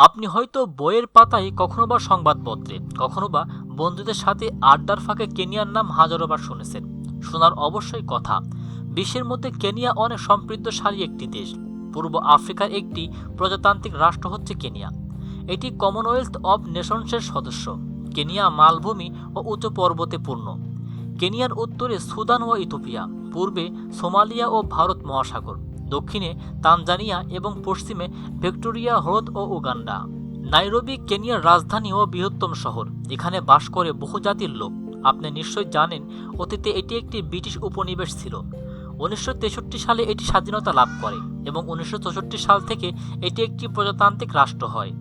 আপনি হয়তো বইয়ের পাতায় কখনো বা সংবাদপত্রে কখনো বা বন্ধুদের সাথে আড্ডার ফাঁকে কেনিয়ার নাম হাজারোবার শুনেছেন। শোনার অবশ্যই কথা। বিশ্বের মধ্যে কেনিয়া অনেক সমৃদ্ধশালী একটি দেশ। পূর্ব আফ্রিকার একটি প্রজাতান্ত্রিক রাষ্ট্র হচ্ছে কেনিয়া। এটি কমনওয়েলথ অব নেশনসের সদস্য। কেনিয়া মালভূমি ও উচ্চ পর্বতে পূর্ণ। কেনিয়ার উত্তরে সুদান ও ইথোপিয়া পূর্বে সোমালিয়া ও ভারত মহাসাগর। দক্ষিণে তানজানিয়া এবং পশ্চিমে ভিক্টোরিয়া, হ্রদ ও উগান্ডা। নাইরোবি, কেনিয়ার রাজধানী ও বৃহত্তম শহর। এখানে বাস করে বহু জাতির লোক। আপনি নিশ্চয়ই জানেন, অতীতে এটি একটি ব্রিটিশ উপনিবেশ ছিল। উনিশশো তেষট্টি সালে এটি স্বাধীনতা লাভ করে এবং উনিশশো চৌষট্টি সাল থেকে এটি একটি প্রজাতান্ত্রিক রাষ্ট্র হয়।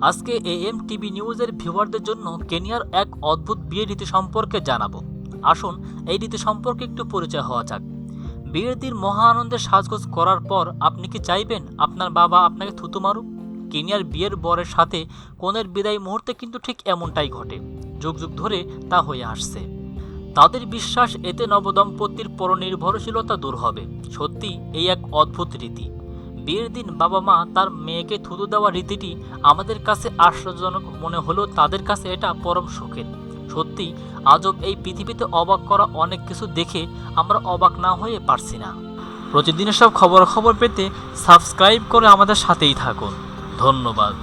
আজকে এএম টিভি নিউজের ভিউয়ারদের জন্য কেনিয়ার এক অদ্ভুত বিয়ে রীতি সম্পর্কে জানাব। আসুন, এই রীতি সম্পর্কে একটু পরিচয় হওয়া যাক। বিয়ের দিন মহা আনন্দে সাজগোজ করার পর আপনি কি চাইবেন? আপনার বাবা আপনাকে থুতু মারুক? কেনিয়ার বিয়ের বরের সাথে কনের বিদায় মুহূর্তে কিন্তু ঠিক এমনটাই ঘটে। যুগ যুগ ধরে তা হয়ে আসছে। তাদের বিশ্বাস এতে নবদম্পতির পরনির্ভরশীলতা দূর হবে। সত্যি, এই এক অদ্ভুত রীতি। বিয়ের দিন বাবা মা তার মেয়েকে থুতু দেওয়া রীতিটি আমাদের কাছে আশ্চর্যজনক মনে হলেও তাদের কাছে এটা পরম সুখের সত্যি, আজব এই পৃথিবীতে অবাক করা অনেক কিছু দেখে আমরা অবাক না হয়ে পারছি না। প্রতিদিনের সব খবর খবর পেতে সাবস্ক্রাইব করে আমাদের সাথেই থাকুন। ধন্যবাদ।